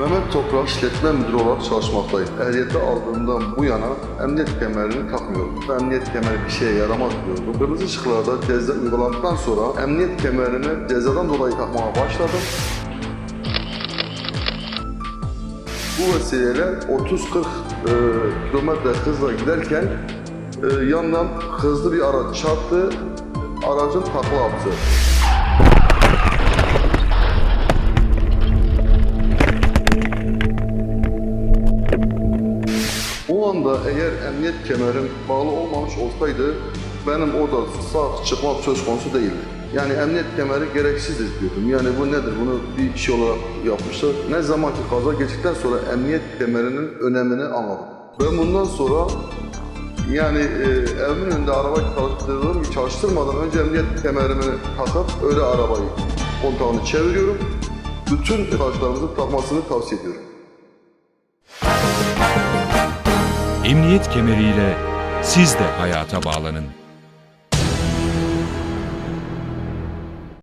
Mehmet Toprak işletme müdürü olarak çalışmaktayım. Ehliyeti aldığımdan bu yana emniyet kemerini takmıyorum. Emniyet kemeri bir şeye yaramaz diyordum. Kırmızı ışıklarda ceza uygulandıktan sonra emniyet kemerini cezadan dolayı takmaya başladım. Bu vesileyle 30-40 e, kilometre hızla giderken e, yandan hızlı bir araç çarptı. Aracın takla attı. Anda eğer emniyet kemerim bağlı olmamış olsaydı benim orada sağ çıkmak söz konusu değildi. Yani emniyet kemeri gereksizdir diyordum. Yani bu nedir? Bunu bir şey olarak yapmışlar. Ne zaman ki kaza geçtikten sonra emniyet kemerinin önemini anladım. Ben bundan sonra yani e, evimin önünde arabayı çalıştırdığım çalıştırmadan önce emniyet kemerimi takıp öyle arabayı kontağını çeviriyorum. Bütün arkadaşlarımızın takmasını tavsiye ediyorum. Emniyet kemeriyle siz de hayata bağlanın.